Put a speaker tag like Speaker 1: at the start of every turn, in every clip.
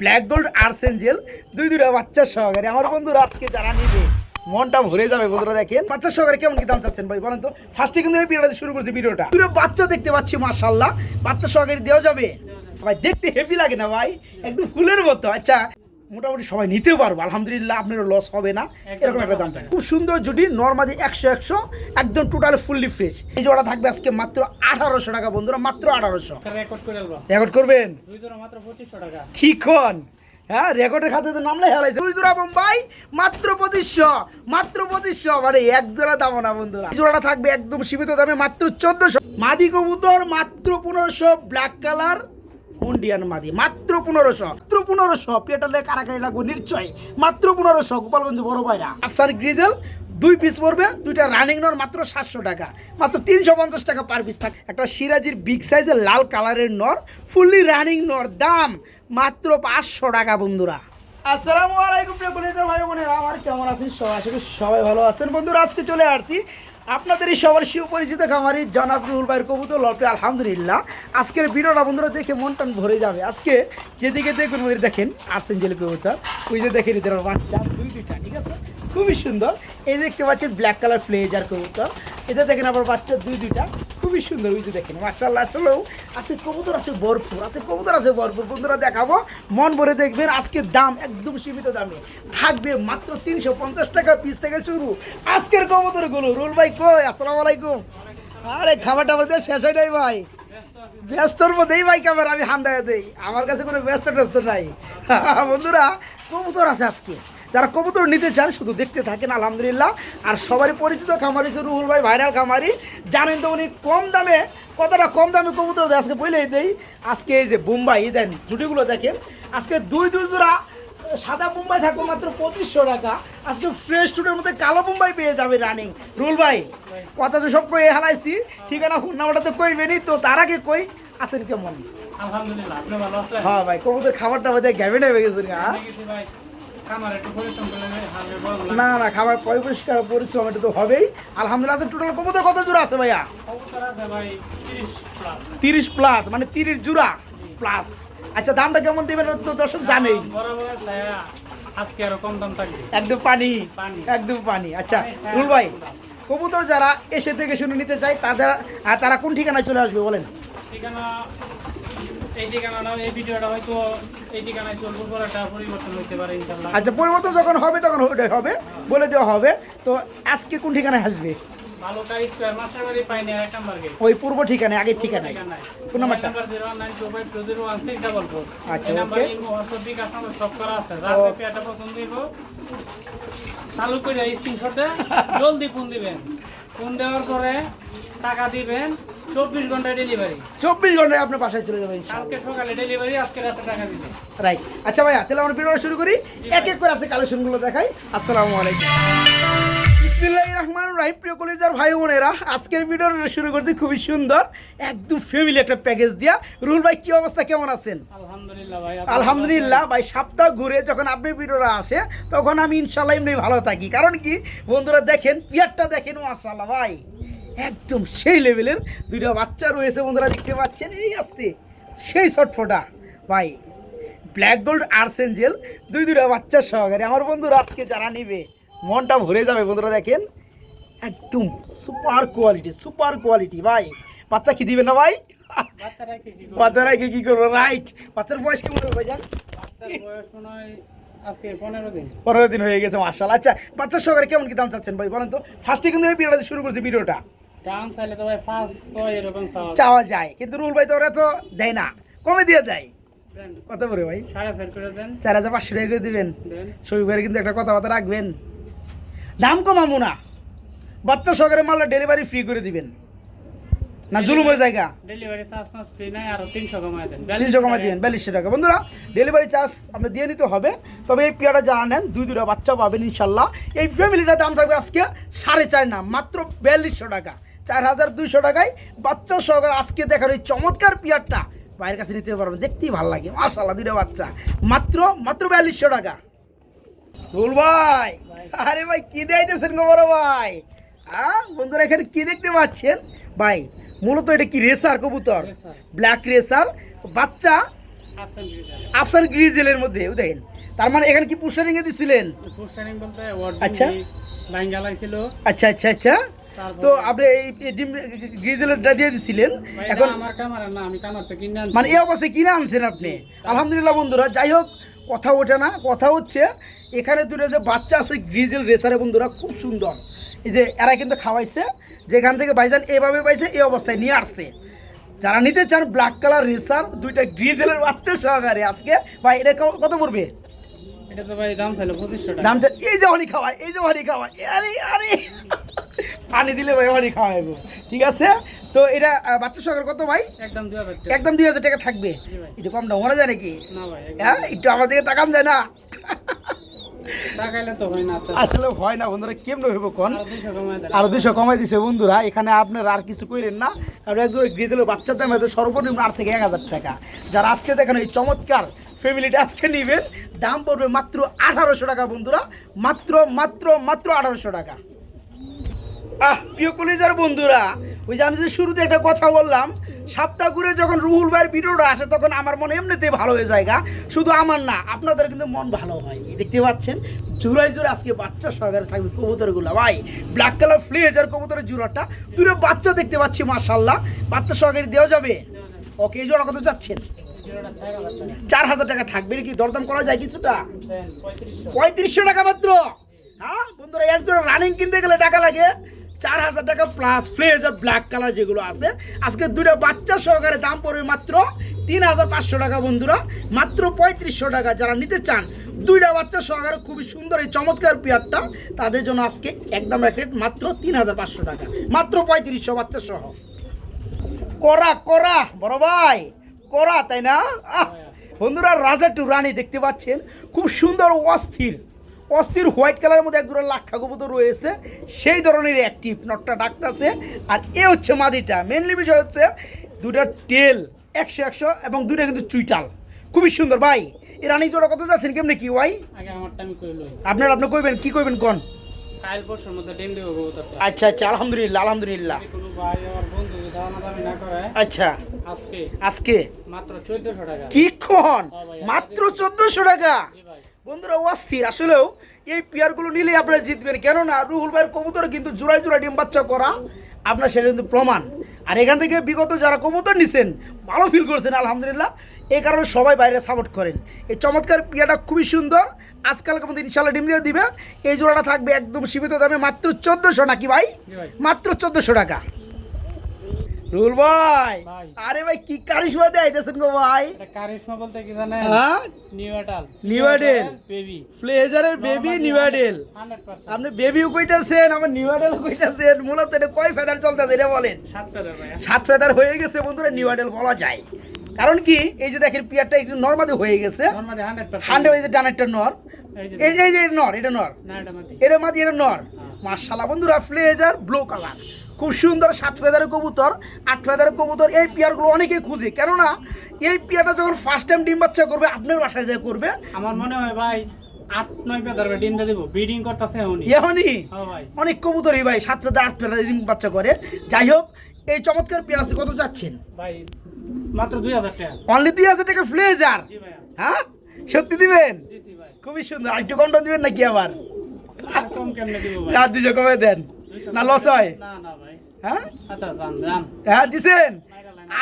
Speaker 1: Black gold আর্সেঞ্জেল দুই দুইটা বাচ্চা সহকারে। আমার বন্ধুরা আজকে যারা নিবে, মনটা ভরে যাবে বন্ধুরা দেখেন। বাচ্চা সহকারে কেমন কি দাম চাচ্ছেন ভাই বলেন তো? ফার্স্টে কিন্তু শুরু করছি ভিডিওটা। পুরো বাচ্চা দেখতে পাচ্ছি মার্শাল্লাহ বাচ্চা সহকারে দেওয়া যাবে? ভাই, দেখতে হেভি লাগে না ভাই? একদম ফুলের মতো। আচ্ছা মোটামুটি সবাই নিতে পারব। আলহামদুলিল্লাহ আপনারও লস হবে না। এরকম একটা দাম থাকে। খুব সুন্দর জুটি নর্মালি একশো একশো একদম টোটাল ফুললি ফ্রেশ এই জোড়া থাকবে আজকে মাত্র আঠারোশো টাকা বন্ধুরা মাত্র আঠারোশো।
Speaker 2: রেকর্ড
Speaker 1: করবেন?
Speaker 2: দুই জোড়া মাত্র পঁচিশশো টাকা।
Speaker 1: কি কন? হ্যাঁ রেকর্ডের খাতে তো নামলে হেলাইছে দুই জোড়া বোম্বাই মাত্র পঁচিশশো মাত্র পঁচিশশো। মানে এক জোড়া দাম না বন্ধুরা। এই জোড়াটা থাকবে একদম সীমিত দামে মাত্র চোদ্দশো। মাদি কবুতর মাত্র পনেরোশো ব্ল্যাক কালার ইন্ডিয়ান মাদি। মাত্র পনেরোশো। মাত্র পনেরোশো। পেটালে কারাকারি লাগবে নিশ্চয়। মাত্র পনেরোশো, গোপালগঞ্জ বড় ভাইরা আফসার গ্রিজেল, দুই পিস পড়বে, দুইটা রানিং নর মাত্র সাতশো টাকা। মাত্র তিনশো পঞ্চাশ টাকা পার পিস থাকে। একটা সিরাজির বিগ সাইজের লাল কালারের নর ফুললি রানিং নর দাম মাত্র পাঁচশো টাকা বন্ধুরা। আসসালামু আলাইকুম ভাই বোনেরা, আমার কেমন আছেন? সবাই সবাই ভালো আছেন। বন্ধুরা, আজকে চলে আসছি আপনাদের এই সবার সুপরিচিত খামারি জনাব রুহুল ভাইয়ের কবুতর লপে আলহামদুলিল্লাহ। আজকের ভিডিওটা বন্ধুরা দেখে মন টান ভরে যাবে। আজকে যেদিকে দেখুন দেখেন আর্সেঞ্জেল কবুতর। ওই যে দেখেন এদের বাচ্চা, দুই দুইটা, ঠিক আছে? খুবই সুন্দর। এই দেখতে পাচ্ছেন ব্ল্যাক কালার ফ্লেজার কবুতর। এটা দেখেন আবার বাচ্চা দুই দুইটা। খুবই সুন্দর ওই যে দেখেন মার্শাল্লাহ আসলেও আছে কবুতর আছে ভরপুর, আছে কবুতর আছে ভরপুর। বন্ধুরা, দেখাবো। মন ভরে দেখবেন, আজকের দাম একদম সীমিত দামে। থাকবে মাত্র তিনশো পঞ্চাশ টাকা পিস থেকে শুরু। আজকের কবুতরগুলো, রুল ভাই কই? আসসালামু আলাইকুম। আরে খাবার টাবার দিয়ে শেষ হয় ভাই। ব্যস্তর মধ্যেই ভাই ক্যামেরা আমি হান দেখা দেই। আমার কাছে কোনো ব্যস্ত ট্যস্ত নাই। বন্ধুরা, কবুতর আছে আজকে। যারা কবুতর নিতে চান শুধু দেখতে থাকেন আলহামদুলিল্লাহ। আর সবারই পরিচিত খামারি যে রুহুল ভাই ভাইরাল খামারি। জানেন তো উনি কম দামে কতটা কম দামে কবুতর দেয়? আজকে বলেই দেই আজকে এই যে বোম্বাই দেন জুটিগুলো দেখেন আজকে দুই দুই জোড়া সাদা বোম্বাই থাকবে মাত্র পঁচিশশো টাকা। আজকে ফ্রেশ টুডের মধ্যে কালো বোম্বাই পেয়ে যাবে রানিং রুল ভাই কথা তো সব কই হালাইছি ঠিকানা নাম্বারটা তো কইবেনি তো তার আগে কই আছেন কেমন?
Speaker 2: আলহামদুলিল্লাহ আপনি ভালো আছেন?
Speaker 1: হ্যাঁ ভাই কবুতর খাবারটা বোধহয় গ্যাবে নেবে গেছেন গা। না না খাবার পরিষ্কার পরিশ্রম এটা তো হবেই। আলহামদুলিল্লাহ টোটাল কবুতর কত জোড়া আছে ভাইয়া?
Speaker 2: তিরিশ প্লাস
Speaker 1: মানে তিরিশ জোড়া প্লাস আচ্ছা দামটা কেমন দেবেন তো দর্শক জানেই।
Speaker 2: আজকে আরও কম দাম থাকবে।
Speaker 1: একদম পানি। একদম পানি। আচ্ছা রুল ভাই কবুতর যারা এসে থেকে শুনে নিতে চায় তাদের তারা কোন ঠিকানায় চলে আসবে বলেন?
Speaker 2: ঠিকানা এই ঠিকানাটা এই ভিডিওটা হয়তো এই ঠিকানায় চলবো পরিবর্তন পারে
Speaker 1: আচ্ছা পরিবর্তন যখন হবে তখন ওটাই হবে বলে দেওয়া হবে। তো আজকে কোন ঠিকানায় আসবে? ওই পূর্ব ঠিকানায় আগের ঠিকানায়। কোন নাম্বারটা? আচ্ছা,
Speaker 2: দিব। চালু করে স্ক্রিনশটে জলদি ফোন দিবেন। ফোন দেওয়ার পরে টাকা দিবেন চব্বিশ ঘন্টায় ডেলিভারি
Speaker 1: চব্বিশ ঘন্টায় আপনার বাসায় চলে যাবেন
Speaker 2: কালকে সকালে ডেলিভারি আজকে রাতে টাকা দিবেন।
Speaker 1: রাইট আচ্ছা ভাইয়া তাহলে আমরা ভিডিওটা শুরু করি। এক এক করে আছে কালেকশনগুলো দেখাই। আসসালামু আলাইকুম। বিসমিল্লাহির রহমানির রহিম। প্রিয় কলেজার ভাই বোনেরা আজকের ভিডিওটা শুরু করতে খুবই সুন্দর একদম ফ্যামিলি একটা প্যাকেজ দিয়া। রুহুল ভাই কি অবস্থা? কেমন আছেন?
Speaker 2: আলহামদুলিল্লাহ ভাই
Speaker 1: আলহামদুলিল্লাহ ভাই সপ্তাহ ঘুরে যখন আপনি ভিডিওটা আসে তখন আমি ইনশাল্লাহ এমনি ভালো থাকি। কারণ কি বন্ধুরা দেখেন পিয়ারটা দেখেন মাশাল্লাহ ভাই একদম সেই লেভেলের দুইটা বাচ্চা রয়েছে বন্ধুরা দেখতে পাচ্ছেন এই আসতে সেই ছটফটা ভাই ব্ল্যাক গোল্ড আর্সেঞ্জেল দুই দুইটা বাচ্চা সহকারে। আমার বন্ধুরা আজকে যারা নিবে মনটা ভরে যাবে বন্ধুরা দেখেন। একদম সুপার কোয়ালিটি সুপার কোয়ালিটি ভাই। বাচ্চা কি দিবে না ভাই?
Speaker 2: বাচ্চারা কি কি করবে?
Speaker 1: রাইট বাচ্চার বয়স কেমন হবে ভাইজান?
Speaker 2: পনেরো দিন।
Speaker 1: হয়ে গেছে মার্শাল আচ্ছা বাচ্চার সহকারে কেমন কি দাম চাচ্ছেন ভাই বলেন তো? ফার্স্টে কিন্তু এই ভিডিওটা শুরু করছি ভিডিওটা।
Speaker 2: দাম চাইলে তো ভাই এরকম চাওয়া
Speaker 1: যায়। কিন্তু রুল ভাই তো ওরা তো দেয় না। কমে দিয়ে দেয়। কত করে ভাই?
Speaker 2: সাড়ে চার
Speaker 1: হাজার পাঁচশো টাকা করে দিবেন।
Speaker 2: দেন।
Speaker 1: কিন্তু একটা কথাবার্তা রাখবেন। দাম কমাবো না। বাচ্চা সহকারে মাল্লা ডেলিভারি ফ্রি করে দিবেন। না জুলুমের জায়গা।
Speaker 2: ডেলিভারি চার্জ মাস ফ্রি নাই আর তিনশো কমায় দেন।
Speaker 1: তিনশো কমা দিবেন বিয়াল্লিশশো টাকা। বন্ধুরা ডেলিভারি চার্জ আপনি দিয়ে নিতে হবে। তবে এই যারা নেন দুই দুটা বাচ্চা পাবেন ইনশাল্লাহ। এই ফ্যামিলিটার দাম থাকবে আজকে সাড়ে চার না মাত্র বিয়াল্লিশশো টাকা। চার হাজার দুইশো টাকায় বাচ্চা সহকারে আজকে দেখার ওই চমৎকার পেয়ারটা বাইরের কাছে নিতে পারবেন। দেখতেই ভালো লাগে মাশাল্লাহ দুইটা বাচ্চা। মাত্র মাত্র বিয়াল্লিশশো টাকা। ভাই। আরে ভাই কি গো বড় ভাই? হ্যাঁ বন্ধুরা এখানে কি দেখতে পাচ্ছেন? ভাই মূলত এটা কি রেসার কবুতর? ব্ল্যাক রেসার বাচ্চা
Speaker 2: আফসান
Speaker 1: গ্রিজেলের মধ্যে দেখেন। তার মানে এখানে কি পুষারিং এ দিছিলেন?
Speaker 2: পোস্টারিং বলতে
Speaker 1: আচ্ছা।
Speaker 2: লাইন জ্বালাইছিল।
Speaker 1: আচ্ছা আচ্ছা আচ্ছা। তো আপনি এই ডিম গ্রিজেলেরটা দিয়ে দিছিলেন। এখন
Speaker 2: আমার কামার না আমি কামার তো কিনে আনছি।
Speaker 1: মানে এই অবস্থায় কিনে আনছেন আপনি? আলহামদুলিল্লাহ বন্ধুরা যাই হোক কথা ওঠে না কথা হচ্ছে। এখানে দুটো যে বাচ্চা আছে গ্রিজেল রেসারে বন্ধুরা খুব সুন্দর। এই যে এরা কিন্তু খাওয়াইছে। যেখান থেকে ভাইজান এভাবে পাইছে এই অবস্থায় নিয়ে আসছে। যারা নিতে চান ব্ল্যাক কালার রেসার দুইটা গ্রিজেলের বাচ্চা সহকারে আজকে। ভাই এটা কত পড়বে? দামটা এই যে হনি খাওয়ায় এই যে হনি খাওয়ায় আরে আরে। পানি দিলে ভাই হনি ঠিক আছে? তো এটা বাচ্চা সহকারে কত ভাই?
Speaker 2: একদম দুই হাজার টাকা।
Speaker 1: থাকবে। একটু কম দাম মনে যায় নাকি? হ্যাঁ একটু আমার দিকে তাকান যায় না।
Speaker 2: তো হয় না
Speaker 1: আসলে বন্ধুরা কেমন হইব কোন?
Speaker 2: আর
Speaker 1: দুশো কমাই দিছে বন্ধুরা এখানে আপনার আর কিছু কইলেন না কারণ একজন গ্রিজেলের বাচ্চার দাম আছে সর্বনিম্ন আট থেকে এক হাজার টাকা। যারা আজকে দেখেন এই চমৎকার ফ্যামিলিটা আজকে নিবেন দাম পড়বে মাত্র আঠারোশো টাকা বন্ধুরা মাত্র মাত্র মাত্র আঠারোশো টাকা। আহ প্রিয় কলেজার বন্ধুরা ওই যে আমি যে শুরুতে একটা কথা বললাম, সপ্তাহ ঘুরে যখন রুহুল ভাইয়ের ভিডিওটা আসে, তখন আমার মন এমনিতেই ভালো হয়ে যায় গা। শুধু আমার না, আপনাদের কিন্তু মন ভালো হয়। দেখতে পাচ্ছেন? জোড়ায় জোড়া আজকে বাচ্চা সহকারে থাকবে কবুতরগুলো। ভাই ব্ল্যাক কালার ফ্লেজার কবুতরের জোড়াটা। দুটো বাচ্চা দেখতে পাচ্ছি মার্শাল্লাহ বাচ্চা সহকারে দেওয়া যাবে? ওকে, এই জোড়া কত চাচ্ছেন? চার হাজার টাকা থাকবে কি দরদাম করা যায় কিছুটা?
Speaker 2: পঁয়ত্রিশশো
Speaker 1: টাকা মাত্র। হ্যাঁ বন্ধুরা, এক জোড়া রানিং কিনতে গেলে টাকা লাগে। চার হাজার টাকা প্লাস ফ্লেজার ব্ল্যাক কালার যেগুলো আছে। আজকে দুটো বাচ্চা সহকারে দাম পড়বে মাত্র তিন হাজার পাঁচশো টাকা বন্ধুরা। মাত্র পঁয়ত্রিশশো টাকা। যারা নিতে চান, দুইটা বাচ্চা সহকারে খুবই সুন্দর এই চমৎকার পেয়ারটা। তাদের জন্য আজকে একদম এক রেট মাত্র তিন হাজার পাঁচশো টাকা। মাত্র পঁয়ত্রিশশো বাচ্চা সহ। করা করা, বড় ভাই, করা, তাই না? বন্ধুরা রাজা টু রানী দেখতে পাচ্ছেন। খুব সুন্দর, অস্থির। অস্থির হোয়াইট কালারের মধ্যে এক দুটো লাক্ষা কবুতর রয়েছে। সেই ধরনের অ্যাক্টিভ নটটা ডাকতেছে। আর এ হচ্ছে মাদিটা। মেনলি বিষয় হচ্ছে দুটা টেল একশো একশো এবং দুটা কিন্তু চুইটাল। খুবই সুন্দর। ভাই এই রানী জোড়া কত যাচ্ছেন কেমনি কি ভাই? আপনার আপনি কইবেন কি কইবেন কোন? আচ্ছা আচ্ছা আলহামদুলিল্লাহ আলহামদুলিল্লাহ। আচ্ছা।
Speaker 2: আজকে?
Speaker 1: আজকে?
Speaker 2: মাত্র চোদ্দশো টাকা।
Speaker 1: কি
Speaker 2: হ্যাঁ
Speaker 1: মাত্র চোদ্দশো টাকা? বন্ধুরা অস্থির। আসলেও এই পেয়ারগুলো নিলেই আপনারা জিতবেন। কেননা রুহুল ভাইয়ের কবুতর কিন্তু জোড়ায় জোড়ায় ডিম বাচ্চা করা আপনার সেটা কিন্তু প্রমাণ। আর এখান থেকে বিগত যারা কবুতর নিছেন ভালো ফিল করছেন আলহামদুলিল্লাহ। এই কারণে সবাই বাইরে সাপোর্ট করেন। এই চমৎকার পিয়াটা খুবই সুন্দর। আজকালকে মধ্যে ইনশাল্লাহ ডিম দিয়ে দিবে। এই জোড়াটা থাকবে একদম সীমিত দামে মাত্র চোদ্দোশো নাকি ভাই। মাত্র চোদ্দোশো টাকা। রুহুল ভাই। আরে ভাই কি কারিশমা দেয় আইতেছেন গো ভাই?
Speaker 2: কারিশমা বলতে কি জানেন?
Speaker 1: হ্যাঁ?
Speaker 2: বেবি
Speaker 1: ফ্লেজারের বেবি নিউডেল আপনি বেবিও কইতাছেন আমার নিউডেল কইতাছেন মূলত এটা কয় ফেদার চলতেছে এটা বলেন?
Speaker 2: সাত ফেদার ভাই
Speaker 1: সাত ফেদার হয়ে গেছে বন্ধুরা নিউডেল বলা যায়। কারণ কি? এই যে দেখেন পিয়ারটা একটু নর্মাদি হয়ে গেছে।
Speaker 2: হান্ড্রেড
Speaker 1: এই যে ডানেরটা নর।
Speaker 2: এই যে
Speaker 1: এই যে যে নর এটা নর।
Speaker 2: এটা
Speaker 1: মাদি এটা নর। মার্শাল্লাহ বন্ধুরা ফ্লেজার ব্লু কালার। খুব সুন্দর সাত ফেদারের কবুতর আট ফেদারের কবুতর। এই পিয়ারগুলো অনেকেই খুঁজে। কেননা এই পিয়ারটা যখন ফার্স্ট টাইম ডিম বাচ্চা করবে আপনার বাসায় যায় করবে।
Speaker 2: আমার মনে হয় ভাই আট নয় ফেদার ডিম দিয়ে ব্রিডিং করতেছে
Speaker 1: এখনই
Speaker 2: হ্যাঁ ভাই।
Speaker 1: অনেক কবুতরই ভাই সাত ফেদার আট ফেদার ডিম বাচ্চা করে। যাই হোক এই চমৎকার পেয়ার আছে। কত চাচ্ছেন?
Speaker 2: ভাই মাত্র দুই হাজার টাকা।
Speaker 1: অনলি দুই হাজার টাকা ফ্লেজার
Speaker 2: জি ভাই
Speaker 1: হ্যাঁ? সত্যি দিবেন?
Speaker 2: দিছি ভাই।
Speaker 1: খুবই সুন্দর। আর একটু কম দিবেন নাকি আবার?
Speaker 2: কম কেমনে দিব ভাই?
Speaker 1: দুশো কমে দেন। না লস হয়।
Speaker 2: না না ভাই।
Speaker 1: হ্যাঁ?
Speaker 2: আচ্ছা যান যান।
Speaker 1: হ্যাঁ দিছেন?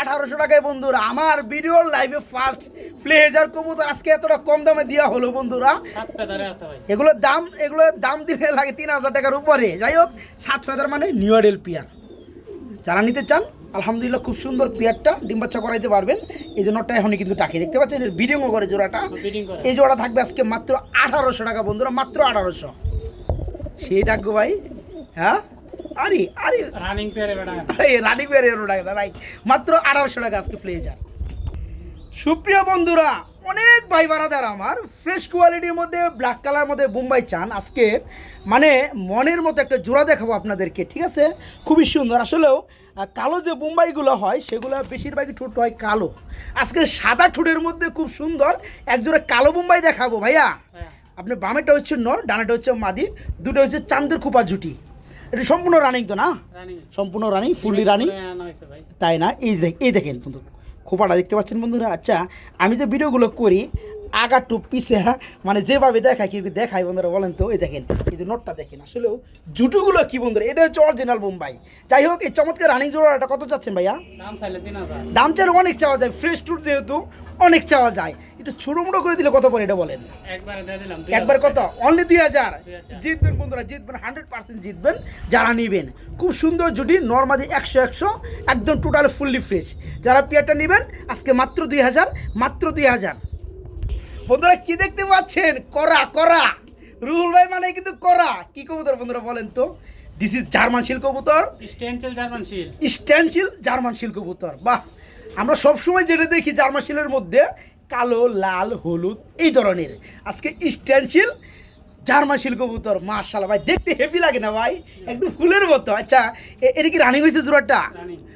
Speaker 1: আঠারোশো টাকায় বন্ধুরা আমার ভিডিওর লাইভে ফার্স্ট ফ্লেজার কবুতর। আজকে এতটা কম দামে দেওয়া হলো বন্ধুরা। এগুলোর দাম এগুলোর দাম দিলে লাগে তিন হাজার টাকার উপরে। যাই হোক সাত ফেদার মানে নিউ নিউডেল পিয়ার যারা নিতে চান আলহামদুলিল্লাহ খুব সুন্দর পিয়ারটা ডিম বাচ্চা করাইতে পারবেন। এই জন্যটা এখনই কিন্তু টাকি। দেখতে পাচ্ছেন এর ভিডিও করে জোড়াটা। এই জোড়া থাকবে আজকে মাত্র আঠারোশো টাকা বন্ধুরা মাত্র আঠারোশো। সেই ডাকবো ভাই হ্যাঁ? আরে আরে।
Speaker 2: রানিং পেয়ারে
Speaker 1: রানি পেয়ারে টাকা রাইট। মাত্র আঠারোশো টাকা আজকে ফ্লেজার সুপ্রিয় বন্ধুরা অনেক ভাই বারাদার আমার ফ্রেশ কোয়ালিটির মধ্যে ব্ল্যাক কালার মধ্যে বোম্বাই চান। আজকে মানে মনের মতো একটা জোড়া দেখাবো আপনাদেরকে ঠিক আছে? খুবই সুন্দর। আসলেও কালো যে বোম্বাইগুলো হয় সেগুলো বেশিরভাগই ঠোঁট হয় কালো। আজকে সাদা ঠোঁটের মধ্যে খুব সুন্দর এক জোড়া কালো বোম্বাই দেখাবো ভাইয়া।
Speaker 2: হ্যাঁ।
Speaker 1: আপনার বামেটা হচ্ছে নর ডানাটা হচ্ছে মাদি দুটো হচ্ছে চান্দের খোপা জুটি। এটা সম্পূর্ণ রানিং তো না? সম্পূর্ণ রানিং ফুললি রানিং।
Speaker 2: ভাই।
Speaker 1: তাই না? এই দেখ এই দেখেন বন্ধু খোপাটা দেখতে পাচ্ছেন বন্ধুরা? আচ্ছা আমি যে ভিডিওগুলো করি আগা টু পিছে হ্যাঁ, মানে যেভাবে দেখায় কেউ কি দেখায় বন্ধুরা বলেন তো এই দেখেন এই যে নোটটা দেখেন আসলেও জুটুগুলো কি বন্ধুরা? এটা হচ্ছে অরিজিনাল বোম্বাই যাই হোক এই চমৎকার রানিং জোড়াটা কত চাচ্ছেন ভাইয়া?
Speaker 2: দাম চাইলে
Speaker 1: অনেক চাওয়া যায় ফ্রেশ টুট যেহেতু অনেক চাওয়া যায়। একটু ছোটো মোটো করে দিলে কত পরে এটা বলেন?
Speaker 2: একবার
Speaker 1: কত? অনলি দুই হাজার। জিতবেন বন্ধুরা জিতবেন হান্ড্রেড পার্সেন্ট জিতবেন যারা নেবেন। খুব সুন্দর জুটি নর্মালি একশো একশো একদম টোটাল ফুললি ফ্রেশ যারা পেয়ারটা নেবেন আজকে মাত্র দুই হাজার মাত্র দুই হাজার। বন্ধুরা কি দেখতে পাচ্ছেন? করা করা রুহুল ভাই মানে কিন্তু করা কি কবুতর বন্ধুরা বলেন তো? দিস ইজ জার্মান শিল কবুতর।
Speaker 2: Stencil German shield
Speaker 1: stencil German shield কবুতর। বাহ! আমরা সবসময় যেটা দেখি জার্মান শিলের মধ্যে কালো লাল হলুদ এই ধরনের। আজকে স্ট্যান্সিল জার্মান শিল কবুতর মাশাল্লাহ ভাই দেখতে হেভি লাগে না ভাই? একদম ফুলের মতো। আচ্ছা এটা কি রানিং হয়েছে জোড়াটা?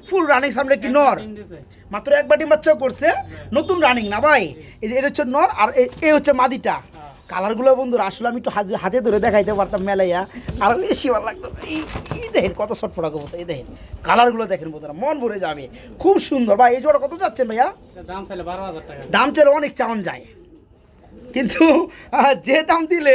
Speaker 1: ফুল রানিং সামনে কি নর? মাত্র একবার ডিম বাচ্চাও করছে নতুন রানিং না ভাই? এই যে এটা হচ্ছে নর আর এ- এ হচ্ছে মাদিটা।
Speaker 2: হ্যাঁ।
Speaker 1: কালারগুলো বন্ধুরা আসলে আমি একটু হাতে- ধরে দেখাইতে পারতাম মেলাইয়া আর বেশি ভালো লাগতো এই এই দেখেন কত শট পড়া কবুতর এই দেখেন। কালারগুলো দেখেন বন্ধুরা মন ভরে যাবে। খুব সুন্দর ভাই এই জোড়া কত যাচ্ছেন ভাইয়া?
Speaker 2: দাম চাইলে বারো হাজার টাকা।
Speaker 1: দাম চেয়ে অনেক চাউন যায়। কিন্তু যে দাম দিলে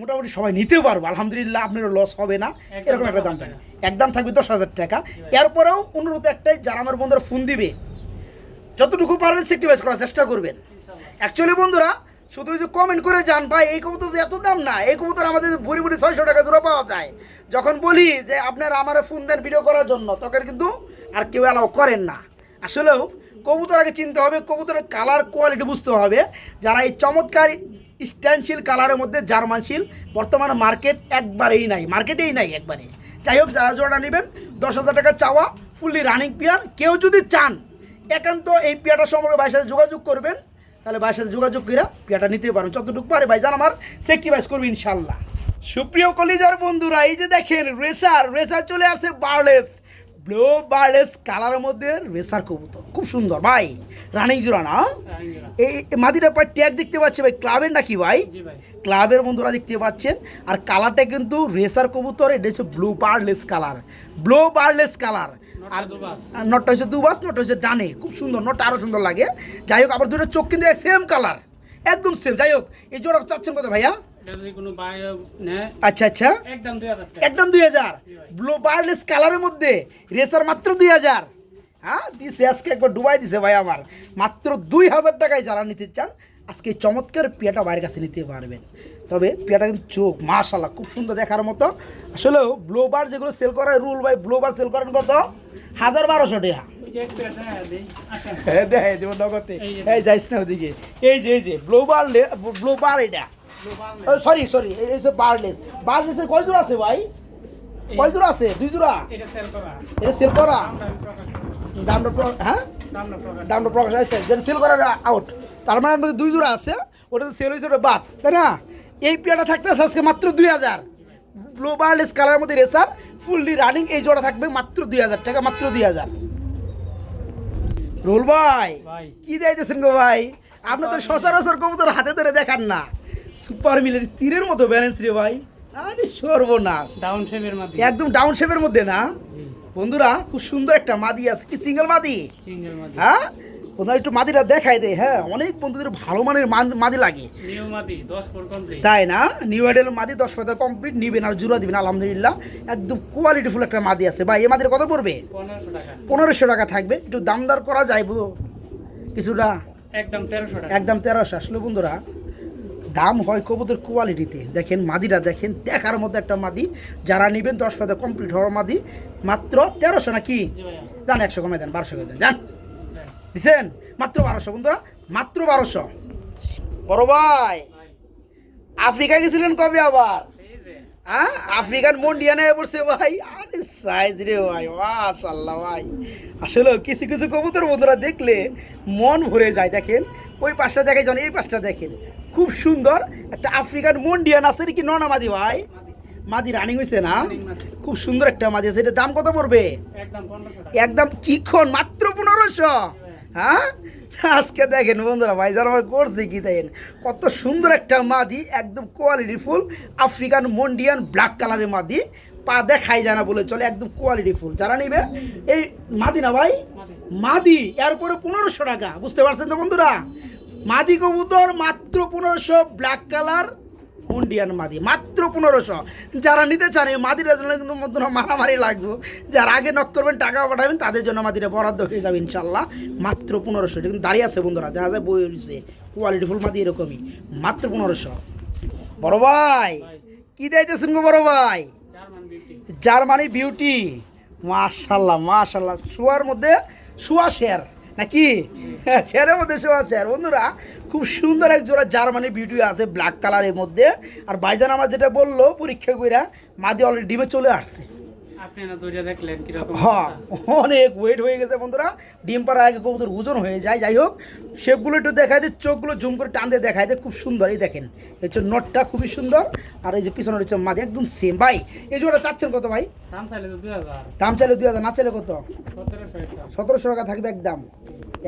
Speaker 1: মোটামুটি সবাই নিতেও পারব। আলহামদুলিল্লাহ আপনার লস হবে না। এরকম একটা দাম থাকে একদম থাকবে দশ হাজার টাকা। এরপরেও অনুরোধ একটাই যারা আমার বন্ধুরা ফোন দিবে যতটুকু পারবেন সেক্টিভাইজ করার চেষ্টা করবেন। অ্যাকচুয়ালি বন্ধুরা শুধু যে কমেন্ট করে যান ভাই এই কবুতর এত দাম না এই কবুতর আমাদের ভুড়ি ভুড়ি ছয়শো টাকা জোড়া পাওয়া যায়। যখন বলি যে আপনারা আমার ফোন দেন ভিডিও করার জন্য তখন কিন্তু আর কেউ অ্যালাউ করেন না। আসলেও কবুতর আগে চিনতে হবে, কবুতরের কালার কোয়ালিটি বুঝতে হবে। যারা এই চমৎকার স্ট্যান্ডশিল কালারের মধ্যে জার্মানশিল বর্তমানে মার্কেট একবারেই নাই মার্কেটেই নাই একবারে যাই হোক, যারা জোড়া নেবেন, দশ হাজার টাকা চাওয়া ফুললি রানিং পেয়ার কেউ যদি চান, একান্ত এই পেয়ারটা সম্পর্কে ভাইয়ের সাথে যোগাযোগ করবেন, তাহলে ভাইয়ের সাথে যোগাযোগ করে পেয়ারটা নিতে পারবেন। যতটুকু পারে ভাই জান আমার সেক্রিফাইস করবে ইনশাল্লাহ সুপ্রিয় কলিজার বন্ধুরা, এই যে দেখেন রেসার রেসার চলে আসে বার্লেস ব্লো বার্লেস কালারের মধ্যে রেসার কবুতর। খুব সুন্দর। ভাই রানিং জোড়া না? এই মাদিটার পর ট্যাগ দেখতে পাচ্ছি ভাই? ক্লাবের নাকি ভাই? ক্লাবের বন্ধুরা দেখতে পাচ্ছেন। আর কালারটা কিন্তু রেসার কবুতর এটা হচ্ছে blue barless colour blue barless colour
Speaker 2: আর
Speaker 1: নটটা হচ্ছে দুবাস নটটা হচ্ছে ডানে খুব সুন্দর নটটা আরও সুন্দর লাগে। যাই হোক আবার দুটো চোখ কিন্তু সেম কালার একদম সেম যাই হোক এই জোড়া চাচ্ছেন কত ভাইয়া? আচ্ছা আচ্ছা।
Speaker 2: একদম দুই হাজার
Speaker 1: ব্লু বার্লেস কালারের মধ্যে রেসার মাত্র দুই হাজার। হ্যাঁ দিছে আজকে একবার ডুবাই দিছে ভাই আমার। মাত্র দুই হাজার টাকায় যারা নিতে চান আজকে চমৎকার পেয়াটা বাইরের কাছে নিতে পারবেন। তবে পেয়াটা কিন্তু চোখ মাশাল্লাহ খুব সুন্দর দেখার মতো। আসলেও ব্লোবার যেগুলো সেল করার রুল ভাই ব্লোবার সেল করেন কত? হাজার বারোশো টাকা। হ্যাঁ দেখে নগদে।
Speaker 2: এই
Speaker 1: যাইস না ওদিকে। এই যে এই যে ব্লোবার ব্লোবার এটা। সরি সরি হচ্ছে বারলেস বারলেসের কয় জোড়া আছে ভাই? কয় জোড়া আছে? দুই জোড়া
Speaker 2: এটা সেল করা।
Speaker 1: এটা
Speaker 2: দামটা
Speaker 1: হ্যাঁ?
Speaker 2: দামটা প্রকাশ
Speaker 1: প্রকাশ হয়েছে যেটা সেল করা আউট তার মানে আমাদের দুই জোড়া আছে ওটা সেল হয়েছে ওটা বাদ তাই না? এই পেয়াটা থাকতে আছে আজকে মাত্র দুই হাজার। ব্লু বার্লেস কালারের মধ্যে রেসার ফুললি রানিং এই জোড়া থাকবে মাত্র দুই হাজার টাকা মাত্র দুই হাজার। রোল ভাই
Speaker 2: ভাই।
Speaker 1: কি দিয়েছেন গো ভাই? আপনি তো সচরাচর কবুতর হাতে ধরে দেখান না। সুপার মিলের তীরের মতো ব্যালেন্স রে ভাই। আরে সর্বনাশ।
Speaker 2: ডাউন শেপের মাধ্যমে
Speaker 1: একদম ডাউন শেপের মধ্যে না? বন্ধুরা খুব সুন্দর একটা মাদি আছে। কি সিঙ্গেল মাদি?
Speaker 2: সিঙ্গেল মাদি।
Speaker 1: হ্যাঁ? বন্ধুরা একটু মাদিটা দেখাই দে হ্যাঁ। অনেক বন্ধুদের ভালো মানের মান- মাদি লাগে।
Speaker 2: নিউ মাদি দশ ফুট কমপ্লিট
Speaker 1: তাই না? নিউ আইডেল মাদি দশ পাতা কমপ্লিট নিবেন আর জুড়া দিবেন আলহামদুলিল্লাহ। একদম কোয়ালিটিফুল একটা মাদি আছে। ভাই এই মাদির কত পড়বে?
Speaker 2: পনেরোশো টাকা।
Speaker 1: থাকবে। একটু দাম দর করা যায় বুঝো কিছুটা?
Speaker 2: একদম তেরোশো টাকা।
Speaker 1: একদম তেরোশো। আসলে বন্ধুরা দাম হয় কবুতর কোয়ালিটিতে দেখেন মাদিরা দেখেন দেখার মধ্যে একটা মাদি। যারা নেবেন দশ পাতা কমপ্লিট হওয়ার মাদি মাত্র তেরোশো নাকি? যান একশো কমে দেন বারোশো করে দেন যান দিচ্ছেন মাত্র বারোশো বন্ধুরা মাত্র বারোশো। বড় ভাই
Speaker 2: আফ্রিকায়
Speaker 1: আফ্রিকা গেছিলেন কবে আবার? হ্যাঁ? আফ্রিকান মন্ডিয়ানে পড়ছে ভাই। আরে সাইজ রে ভাই মাশাল্লাহ ভাই। আসলে কিছু কিছু কবুতর বন্ধুরা দেখলে মন ভরে যায় দেখেন। ওই পাশটা দেখে যান এই পাশটা দেখেন। খুব সুন্দর। একটা আফ্রিকান মন্ডিয়ান আছে কি ননা মাদি ভাই? মাদি রানিং হয়েছে না? খুব সুন্দর একটা মাদি আছে। এটার দাম কত পড়বে?
Speaker 2: একদম
Speaker 1: কিক্ষণ মাত্র পনেরোশো? হ্যাঁ? আজকে দেখেন বন্ধুরা ভাই যারা আমার করছে কি দেখেন? কত সুন্দর একটা মাদি একদম quality full African Mondain black কালারের মাদি। পা দেখাই যায় না বলে চলে একদম কোয়ালিটি ফুল। যারা নিবে এই মাদি না ভাই?
Speaker 2: মাদি।
Speaker 1: মাদি এরপরে পনেরোশো টাকা বুঝতে পারছেন তো বন্ধুরা? মাদি কবুতর মাত্র পনেরোশো ব্ল্যাক কালার ইন্ডিয়ান মাদি, মাত্র পনেরোশো। যারা নিতে চান এই মাদিটা জন্য কিন্তু বন্ধুরা মারামারি লাগবে। যারা আগে নক করবেন, টাকা পাঠাবেন, তাদের জন্য মাদিটা বরাদ্দ হয়ে যাবে ইনশাল্লাহ মাত্র পনেরোশো। এটা কিন্তু দাঁড়িয়ে আছে বন্ধুরা, দেখা যায় বই রয়েছে কোয়ালিটি ফুল মাদি এরকমই। মাত্র পনেরোশো। বড় ভাই, কি দিতেছেন গো বড় ভাই?
Speaker 2: Germany beauty.
Speaker 1: মাশাল্লাহ মাশাল্লাহ শোয়ার মধ্যে শোয়া শের নাকি? শেয়ারের মধ্যে আছে। আর বন্ধুরা, খুব সুন্দর এক জোড়া জার্মানি বিউটি আছে ব্ল্যাক কালারের মধ্যে। আর বাইজান আমার যেটা বলল, পরীক্ষা কইরা মাদি অলরেডি ডিমে চলে আসছে। হ্যাঁ অনেক ওয়েট হয়ে গেছে বন্ধুরা। ডিম পাড়ার আগে কবুতর ওজন হয়ে যায় যাই হোক। শেপগুলো একটু দেখায় চোখগুলো জুম করে টান দিয়ে দেখায় দিয়ে খুব সুন্দর এই দেখেন। হচ্ছে নটটা খুবই সুন্দর আর এই যে পিছনের হচ্ছে মাদি একদম সেম ভাই এই জোড়া চাচ্ছেন কত ভাই?
Speaker 2: দাম চাইলে দুই হাজার।
Speaker 1: দাম চাইলে দুই হাজার না চাইলে কত?
Speaker 2: সতেরোশো
Speaker 1: টাকা থাকবে একদম।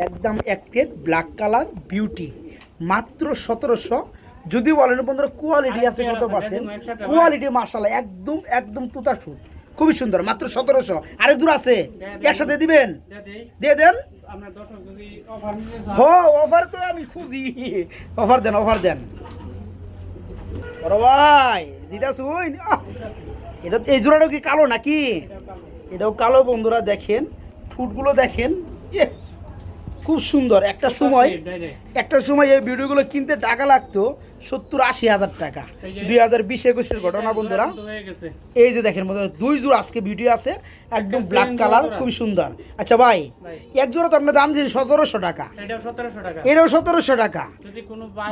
Speaker 1: একদম এক ব্ল্যাক কালার বিউটি মাত্র সতেরোশো। যদি বলেন বন্ধুরা কোয়ালিটি আছে কত পার্সেন্ট? কোয়ালিটি মার্শাল্লাহ একদম একদম তুতা খুবই সুন্দর। মাত্র সতেরোশো। আরেক দূর আছে। একসাথে দিবেন? দিয়ে দেন? হো অফার তো আমি খুঁজি। অফার দেন অফার দেন। বড় ভাই দিদা শুন। এটা এই জোড়াটাও কি কালো নাকি?
Speaker 2: এটাও কালো।
Speaker 1: বন্ধুরা দেখেন। ঠুটগুলো দেখেন। ইয়ে, খুব সুন্দর। একটা সময় একটা সময় এই ভিডিওগুলো কিনতে টাকা লাগতো সত্তর আশি হাজার টাকা। দুই হাজার বিশ একুশের ঘটনা বন্ধুরা। এই যে দেখেন বন্ধুরা দুই জোড়া আজকে ভিডিও আছে একদম ব্ল্যাক কালার। খুবই সুন্দর। আচ্ছা ভাই এক জোড়া তো আপনার দাম দিয়েছেন সতেরোশো টাকা।
Speaker 2: এটাও সতেরোশো টাকা।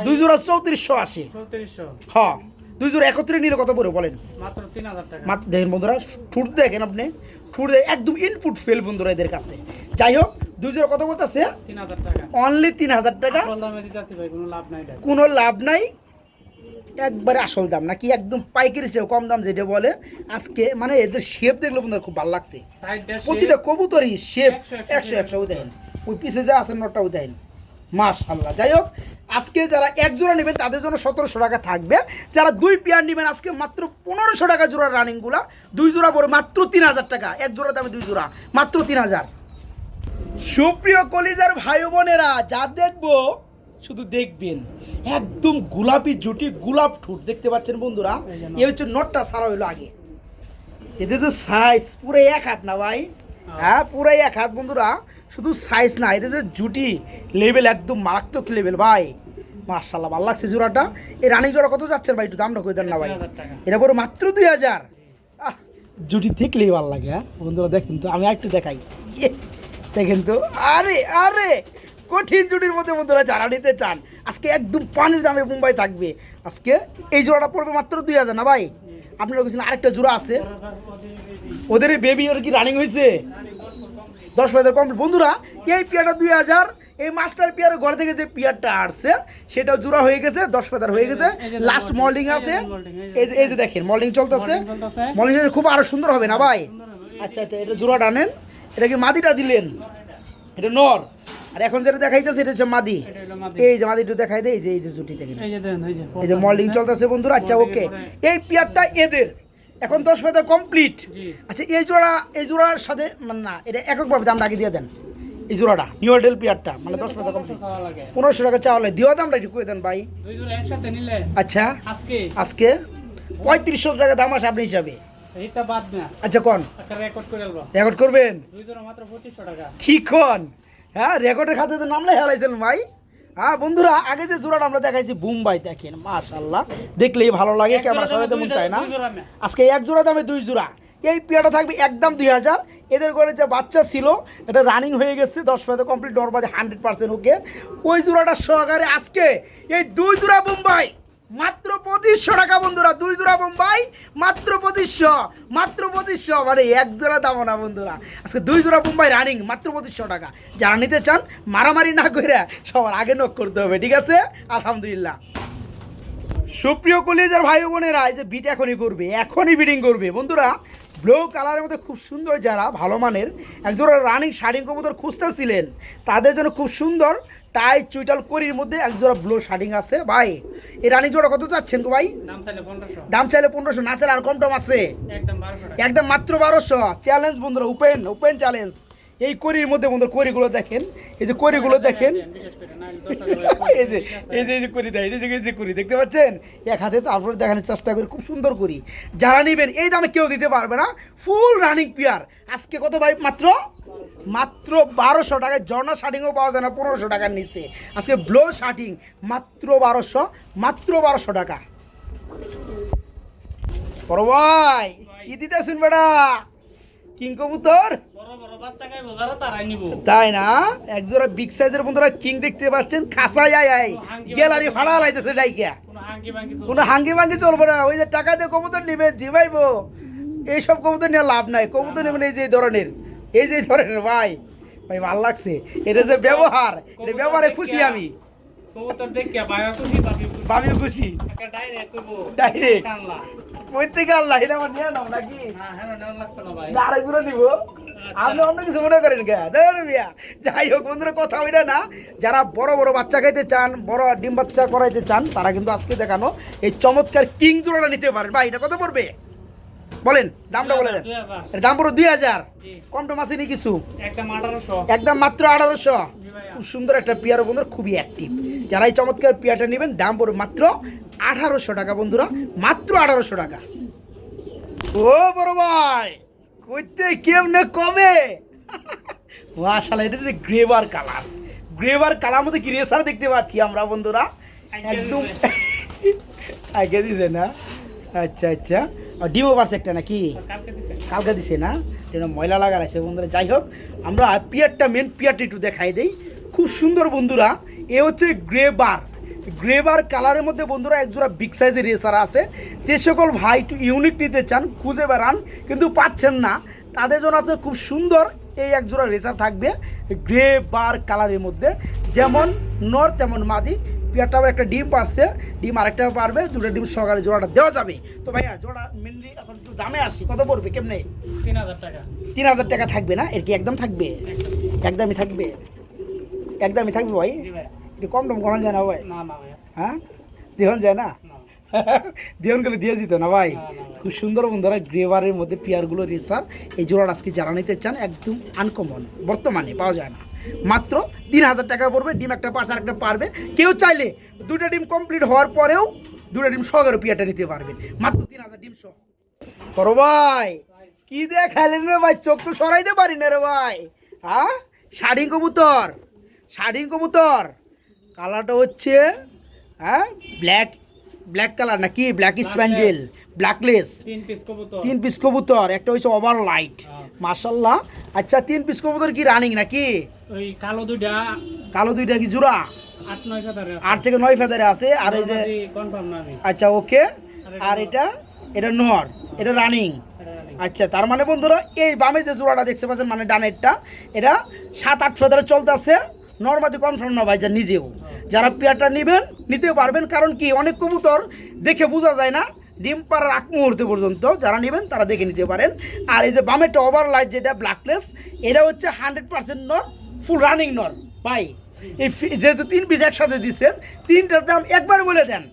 Speaker 1: দুই জোড়া চৌত্রিশশো আশি।
Speaker 2: চৌত্রিশশো।
Speaker 1: হ্যাঁ দুই জোড়া একত্রে নিলে কত পড়ে বলেন?
Speaker 2: মাত্র
Speaker 1: দেখেন বন্ধুরা ঠুট দেখেন আপনি। ঠুট একদম ইনপুট ফেল বন্ধুরা এদের কাছে। যাই হোক দুই জোড়া কত বলতেছে? অনলি তিন হাজার টাকা?
Speaker 2: কোনো লাভ নাই
Speaker 1: একবারে আসল দাম নাকি একদম পাইকারি চেয়েও কম দাম যেটা বলে। আজকে মানে এদের শেপ দেখলে বন্ধুরা খুব ভালো লাগছে। প্রতিটা কবুতরই শেপ
Speaker 2: একশো, একশো,
Speaker 1: একশো একশো দেখেন ওই পিছে যা আছে নটাও দেখেন মাশাল্লাহ যাই হোক আজকে যারা এক জোড়া নেবেন তাদের জন্য সতেরোশো টাকা থাকবে। যারা দুই পেয়ার নেবেন আজকে মাত্র পনেরোশো টাকা জোড়া রানিংগুলা দুই জোড়া পরে মাত্র তিন হাজার টাকা। এক জোড়া দামে দুই জোড়া। মাত্র তিন হাজার। সুপ্রিয় কলিজার ভাই বোনেরা যা দেখব শুধু দেখবেন। একদম গোলাপি জুটি গোলাপ ঠুট দেখতে পাচ্ছেন বন্ধুরা? এ হচ্ছে নটটা সারা হইল আগে। এদের যে সাইজ পুরো এক হাত না ভাই? হ্যাঁ পুরো এক হাত বন্ধুরা শুধু সাইজ না এদের যে জুটি লেভেল একদম মারাত্মক লেভেল ভাই। মার্শাল্লাহ ভালো লাগছে জোড়াটা। এই রানী জোড়া কত যাচ্ছেন ভাই একটু দামটা কই দেন না ভাই? এটা করে মাত্র দুই হাজার। জুটি দেখলেই ভালো লাগে হ্যাঁ? বন্ধুরা দেখেন তো আমি একটু দেখাই। ইয়ে, দেখেন তো আরে আরে কঠিন জুটির মধ্যে বন্ধুরা যারা নিতে চান আজকে একদম পানির দামে মুম্বাই থাকবে। আজকে এই জোড়াটা পড়বে মাত্র দুই হাজার না ভাই? আপনারা বলছেন আরেকটা জোড়া আছে। ওদের বেবি ওর কি রানিং হয়েছে? দশ হাজার কম বন্ধুরা এই পিয়ারটা দুই হাজার এই মাস্টার পিয়ার ঘর থেকে যে পিয়ারটা আসছে সেটা জোড়া হয়ে গেছে দশ হাজার হয়ে গেছে। লাস্ট মল্ডিং আছে।
Speaker 2: এই যে
Speaker 1: এই যে দেখেন মল্ডিং চলতেছে। মল্ডিং খুব আরও সুন্দর হবে না ভাই? আচ্ছা আচ্ছা এটা জোড়া টানেন এটা কি মাদিটা দিলেন? এটা নর। আর এখন যেটা দেখাইতেছে এটা হচ্ছে মাদি। এই যে মাদি একটু দেখাই দেয় এই যে এই যে জুটি দেখেন
Speaker 2: এই যে
Speaker 1: মল্ডিং চলতেছে বন্ধুরা আচ্ছা ওকে এই পিয়ারটা এদের। এখন দশ পাতা কমপ্লিট আচ্ছা এই জোড়া এই জোড়ার সাথে মানে না এটা এককভাবে দামটা আগে দিয়ে দেন। এই জোড়াটা নিউ ডেল পিয়ারটা মানে দশ পাতা কমপ্লিট পনেরোশো টাকা চাওয়ালে দিও দামটা একটু করে দেন ভাই।
Speaker 2: দুই জোড়া একসাথে নিলে?
Speaker 1: আচ্ছা।
Speaker 2: আজকে?
Speaker 1: আজকে? পঁয়ত্রিশশো টাকা দাম আছে আপনি হিসাবে।
Speaker 2: এইটা বাদ না।
Speaker 1: আচ্ছা কন?
Speaker 2: একটা রেকর্ড করে আলবো
Speaker 1: রেকর্ড করবেন?
Speaker 2: দুই জোড়া মাত্র পঁচিশশো টাকা।
Speaker 1: কি কন? হ্যাঁ রেকর্ডের খাতে তো নামলে হেলাইছেন ভাই। হ্যাঁ বন্ধুরা আগে যে জোড়াটা আমরা দেখাইছি বুম্বাই দেখেন মাশাল্লাহ দেখলেই ভালো লাগে ক্যামেরা সবাই তেমন চায় না। আজকে এক জোড়া দামে দুই জোড়া। এই পেয়ারটা থাকবে একদম দুই হাজার। এদের ঘরে যে বাচ্চা ছিল এটা রানিং হয়ে গেছে দশ পাতে complete normally hundred percent okay ওই জোড়াটা সহকারে আজকে এই দুই জোড়া বোম্বাই। মাত্র পঁচিশশো টাকা বন্ধুরা, দুই জোড়া বোম্বাই, মাত্র পঁচিশশো মাত্র পঁচিশশো মানে এক জোড়া দামও না বন্ধুরা। আজকে দুই জোড়া বোম্বাই রানিং মাত্র পঁচিশশো টাকা। যারা নিতে চান, মারামারি না করে সবার আগে নক করতে হবে, ঠিক আছে? আলহামদুলিল্লাহ। সুপ্রিয় কলেজের ভাই বোনেরা, এই যে বিট এখনই করবে, এখনই বিডিং করবে। বন্ধুরা ব্লু কালারের মধ্যে খুব সুন্দর যারা, ভালো মানের একজোড়া রানিং শাড়ি কবুতর খুঁজতেছিলেন, তাদের জন্য খুব সুন্দর টাই চুইটাল করির মধ্যে এক জোড়া ব্লো শার্টিং আছে ভাই। এই রানিং জোড়া কত চাচ্ছেন তো ভাই?
Speaker 2: দাম চাইলে পনেরোশো।
Speaker 1: না চাইলে আর কম টম আছে।
Speaker 2: একদম
Speaker 1: একদম মাত্র বারোশো। চ্যালেঞ্জ বন্ধুরা ওপেন ওপেন চ্যালেঞ্জ এই করির মধ্যে বন্ধুরা করিগুলো দেখেন এই যে করিগুলো দেখেন। এই যে এই যে এই যে করি দেয় এই যে এই যে করি দেখতে পাচ্ছেন? এক হাতে তারপরে দেখানোর চেষ্টা করি খুব সুন্দর করি যারা নেবেন এই দামে কেউ দিতে পারবে না। ফুল রানিং পিয়ার আজকে কত ভাই? মাত্র? মাত্র বারোশো টাকায় জর্না শার্টিংও পাওয়া যায় না পনেরোশো টাকার নিচে। আজকে ব্লো শার্টিং মাত্র বারোশো মাত্র বারোশো টাকা। বড় ভাই কি দিতেছেন বেটা? কিং কবুতর? তাই না? একজোড়া বিগ সাইজের বন্ধুরা কিং দেখতে পাচ্ছেন খাসা যায় আই গ্যালারি ভাড়া লাইতেছে ডাইকা।
Speaker 2: কোনো
Speaker 1: হাঙ্গি ভাঙ্গি চলবে না। ওই যে টাকা দিয়ে কবুতর নিবে জিমাইবো এইসব কবুতর নিয়ে লাভ নাই। কবুতর নেবেন এই যে ধরনের। এই যে ধরনের ভাই। ভাই ভালো লাগছে। এটা যে ব্যবহার এটা ব্যবহারে খুশি আমি।
Speaker 2: কবুতর দেখে বায়া খুশি বাবি খুশি।
Speaker 1: ভাবিও খুশি?
Speaker 2: একটা ডাইরেক্ট কইবো
Speaker 1: Direct?
Speaker 2: কানলা
Speaker 1: প্রত্যেকে আল্লাহ এটা আমার নিয়ে নাও নাকি?
Speaker 2: না হ্যাঁ নেওয়া লাগতো না ভাই।
Speaker 1: না, আরেকগুলো নিব। আপনি অন্য কিছু মনে করেন যাই হোক বন্ধুরা কথা ওইটা না। যারা বড় বড় বাচ্চা খাইতে চান বড় ডিম বাচ্চা করাইতে চান তারা কিন্তু আজকে দেখানো এই চমৎকার কিং জোড়াটা নিতে পারেন। ভাই এটা কত পড়বে? বলেন দামটা বলে দেন। দাম পড়ো দুই হাজার।
Speaker 2: জি।
Speaker 1: কম টম আসেনি কিছু?
Speaker 2: একদম
Speaker 1: মাত্র আঠারোশো। খুব সুন্দর একটা পিয়ার বন্ধুরা খুবই অ্যাক্টিভ যারা এই চমৎকার পিয়ারটা নেবেন দাম পড়বে মাত্র আঠারোশো টাকা বন্ধুরা মাত্র আঠারোশো টাকা। ও বড় ভাই কইতে কেমনে কবে মাশাআল্লাহ এটা যে গ্রেভার কালার। গ্রেভার কালার মধ্যে কি রেসার দেখতে পাচ্ছি আমরা বন্ধুরা? একদম আগে দিছে না? আচ্ছা আচ্ছা। আর ডিমও পারছে একটা নাকি?
Speaker 2: কালকে দিছে।
Speaker 1: না? এটা ময়লা লাগা আছে বন্ধুরা। যাই হোক আমরা পিয়ারটা মেন পিয়ারটা একটু দেখাই দিই। খুব সুন্দর বন্ধুরা এ হচ্ছে গ্রে গ্রেবার। গ্রেবার কালারের মধ্যে বন্ধুরা একজোড়া বিগ সাইজের রেসার আছে। যে সকল ভাই একটু ইউনিক নিতে চান খুঁজে বেড়ান কিন্তু পাচ্ছেন না। তাদের জন্য আছে খুব সুন্দর এই একজোড়া রেসার থাকবে গ্রে বার কালারের মধ্যে। যেমন নর তেমন মাদি। পিয়ারটা আবার একটা ডিম পারছে ডিম আরেকটা পারবে দুটো ডিম সকালে জোড়াটা দেওয়া যাবে। তো ভাইয়া জোড়া মেনলি এখন একটু দামে আসি কত পড়বে কেমনে?
Speaker 2: তিন হাজার টাকা।
Speaker 1: তিন হাজার টাকা থাকবে না? এর কি একদম থাকবে? একদমই থাকবে? একদমই থাকবে ভাই? একটু কম টম করা যায় না ভাই?
Speaker 2: না না
Speaker 1: হ্যাঁ? দেহন যায় না? দেহন গেলে দিয়ে দিত না ভাই?
Speaker 2: না, না, ভাই।
Speaker 1: খুব সুন্দর বন্ধুরা গ্রেভারের মধ্যে পিয়ারগুলো রেসার। এই জোড়াটা আজকে যারা নিতে চান একদম আনকমন বর্তমানে পাওয়া যায় না। মাত্র তিন হাজার টাকা পড়বে ডিম একটা পার্স আর একটা পারবে। কেউ চাইলে দুটো ডিম কমপ্লিট হওয়ার পরেও দুটো ডিম সহকারে পিয়ারটা নিতে পারবেন। মাত্র তিন হাজার ডিম সহ। করো ভাই কি দেখালেন রে ভাই চোখ তো সরাইতে পারি না রে ভাই। হ্যাঁ শাড়ি কবুতর শাড়ি কবুতর। কালারটা হচ্ছে হ্যাঁ ব্ল্যাক ব্ল্যাক কালার নাকি ব্ল্যাক স্প্যান্ডেল ব্ল্যাকলেস
Speaker 2: তিন পিস কবুতর।
Speaker 1: তিন পিস কবুতর একটা হচ্ছে ওভার লাইট
Speaker 2: হ্যাঁ।
Speaker 1: আচ্ছা তিন পিস কবুতর কি রানিং নাকি?
Speaker 2: ওই কালো দুইটা
Speaker 1: কালো দুইটা কি জোড়া?
Speaker 2: আট নয় ফেদারে
Speaker 1: আট থেকে নয় ফেদারে আছে। আর এই যে
Speaker 2: কনফার্ম না
Speaker 1: আচ্ছা ওকে আর এটা এটা নর। এটা রানিং আচ্ছা তার মানে বন্ধুরা এই বামে যে জোড়াটা দেখতে পাচ্ছেন মানে ডানেরটা এটা সাত আট ফেদারে চলতে আছে নর্মাদি কনফার্ম না ভাই যা নিজেও যারা পেয়ারটা নেবেন নিতে পারবেন। কারণ কি অনেক কবুতর দেখে বোঝা যায় না। ডিম পাড়ার আগ মুহূর্তে পর্যন্ত যারা নেবেন তারা দেখে নিতে পারেন। আর এই যে বামেরটা ওভার লাইট যেটা ব্ল্যাকলেস এটা হচ্ছে হান্ড্রেড পার্সেন্ট নর ফুল রানিং নর। ভাই এই যেহেতু তিন পিস একসাথে দিচ্ছেন তিনটার দাম একবার বলে দেন।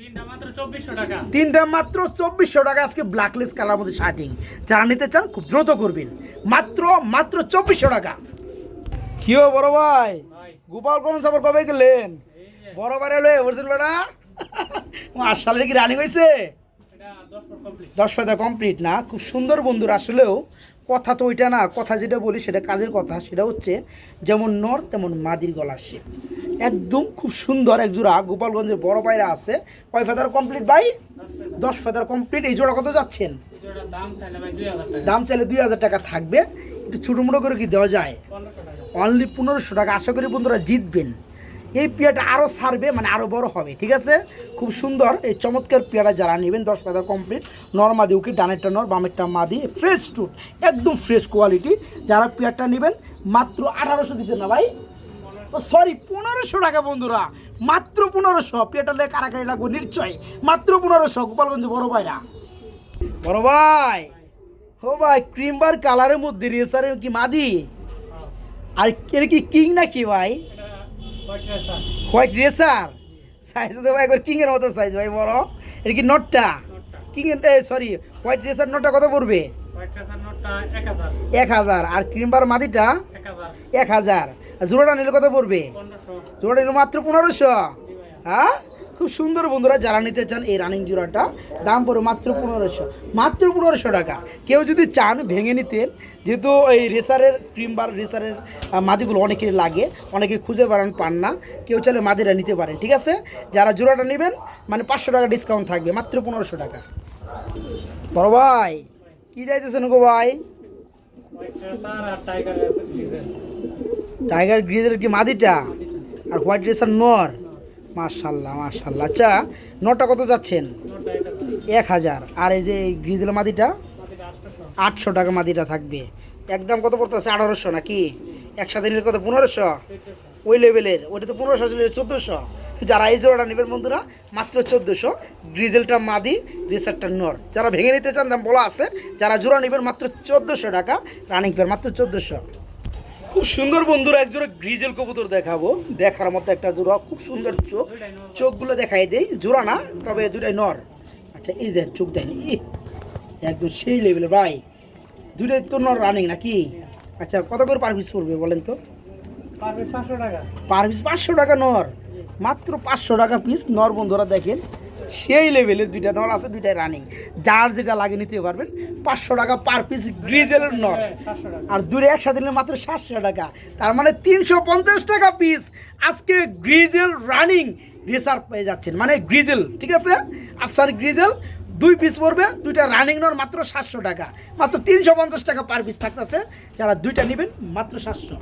Speaker 2: তিনটা মাত্র চব্বিশশো টাকা।
Speaker 1: তিনটা মাত্র চব্বিশশো টাকা আজকে ব্ল্যাকলেস কালার মধ্যে শার্টিং যারা নিতে চান খুব দ্রুত করবেন। মাত্র মাত্র চব্বিশশো টাকা। কিও বড় ভাই?
Speaker 2: ভাই।
Speaker 1: গোপাল কোন সাপর কবে গেলেন? বড় বারে এলো বলছেন বেটা? মার্শালের কি রানিং হয়েছে
Speaker 2: দশ ফুট কমপ্লিট
Speaker 1: না খুব সুন্দর বন্ধুরা। আসলেও কথা তো ওইটা না কথা যেটা বলি সেটা কাজের কথা সেটা হচ্ছে যেমন নর তেমন মাদির গলার শেপ। একদম খুব সুন্দর এক জোড়া গোপালগঞ্জের বড় পায়রা আছে। কয় ফেদার কমপ্লিট ভাই?
Speaker 2: দশ ফেদার
Speaker 1: কমপ্লিট এই জোড়া কত যাচ্ছেন?
Speaker 2: দাম চাইলে দুই হাজার টাকা
Speaker 1: থাকবে। একটু ছোটো মোটো করে কি দেওয়া যায়? অনলি পনেরোশো টাকা। আশা করি বন্ধুরা জিতবেন। এই পেয়াটা আরও সারবে মানে আরও বড় হবে, ঠিক আছে? খুব সুন্দর, এই চমৎকার পেয়ারা যারা নেবেন, দশ পাতা কমপ্লিট নর্মাদি উকি ডানেরটা নর, বামেরটা মাদি ফ্রেশ টুট একদম ফ্রেশ কোয়ালিটি যারা পেয়ারটা নেবেন, মাত্র আঠারোশো দিচ্ছেন না ভাই? ও সরি পনেরোশো টাকা বন্ধুরা, মাত্র পনেরোশো পেয়ারটা লেগে কারাকারি লাগবো নিশ্চয় মাত্র পনেরোশো, গোপালগঞ্জ বড় ভাইরা। বড় ভাই, ও ভাই ক্রিম বার কালারের মধ্যে রেসারের কি মাদি। আর এর কি কিং নাকি ভাই? হোয়াইট রেসার সাইজ তো ভাই কিং এর মতো সাইজ ভাই বড়। এটা কি নটটা কিং এর সরি হোয়াইট রেসার নটটা কত পড়বে?
Speaker 2: এক হাজার।
Speaker 1: আর ক্রিমবার মাদিটা?
Speaker 2: এক হাজার।
Speaker 1: এক জোড়াটা নিলে কত পড়বে?
Speaker 2: জোড়াটা
Speaker 1: জোড়া নিলে মাত্র পনেরোশো। হ্যাঁ? খুব সুন্দর বন্ধুরা যারা নিতে চান এই রানিং জোড়াটা দাম পড়ে মাত্র পনেরোশো। মাত্র পনেরোশো টাকা। কেউ যদি চান ভেঙে নিতেন যেহেতু এই রেসারের ক্রিম বার রেসারের মাদিগুলো অনেকের লাগে অনেকে খুঁজে বেড়ান পান না কেউ চাইলে মাদিরা নিতে পারেন ঠিক আছে? যারা জোড়াটা নেবেন মানে পাঁচশো টাকা ডিসকাউন্ট থাকবে মাত্র পনেরোশো টাকা। বড় ভাই কী যাইতেছেন গো ভাই?
Speaker 2: টাইগার
Speaker 1: গ্রিজের কি মাদিটা? আর হোয়াইট রেসার নর? মাশাল্লাহ মাশাল্লাহ। আচ্ছা নটা কত যাচ্ছেন?
Speaker 2: এক হাজার।
Speaker 1: আর এই যে গ্রিজেল মাদিটা, আটশো টাকা মাদিটা থাকবে। একদম কত পড়তেছে? আঠারোশো নাকি? একসাথে নিলে কত? পনেরোশো? ওই লেভেলের। ওইটা তো পনেরোশো নিলে চোদ্দোশো। যারা এই জোড়াটা নেবেন বন্ধুরা, মাত্র চোদ্দোশো। গ্রিজেলটা মাদি রিসার্টটা নর। যারা ভেঙে নিতে চান, দাম বলা আছে। যারা জোড়া নেবেন, মাত্র চোদ্দোশো টাকা। রানিং পেয়ার, মাত্র চোদ্দোশো। খুব সুন্দর বন্ধুরা এক জোড়া গ্রিজেল কবুতর দেখাবো। দেখার মতো একটা জোড়া খুব সুন্দর চোখ। চোখগুলো দেখাই দেই। জোড়া না তবে দুটাই নর। আচ্ছা এই দেখ চোখ ইহ, একদম সেই লেভেলে ভাই। দুটাই তো নর রানিং নাকি? আচ্ছা কত করে পার পিস পড়বে বলেন তো?
Speaker 2: পারবে পাঁচশো টাকা।
Speaker 1: পার পিস পাঁচশো টাকা নর। মাত্র পাঁচশো টাকা পিস নর বন্ধুরা দেখেন। সেই লেভেলের দুইটা নর আছে দুইটাই রানিং যার যেটা লাগে নিতে পারবেন। পাঁচশো টাকা পার পিস গ্রিজেলের নর আর দূরে একসাথে নিলে মাত্র সাতশো টাকা। তার মানে তিনশো পঞ্চাশ টাকা পিস আজকে গ্রিজেল রানিং রিসার্ভ পেয়ে যাচ্ছেন। মানে গ্রিজেল ঠিক আছে? আফসার গ্রিজেল দুই পিস পড়বে দুইটা রানিং নর মাত্র সাতশো টাকা। মাত্র তিনশো পঞ্চাশ টাকা পার পিস থাকতেছে। যারা দুইটা নেবেন মাত্র সাতশো।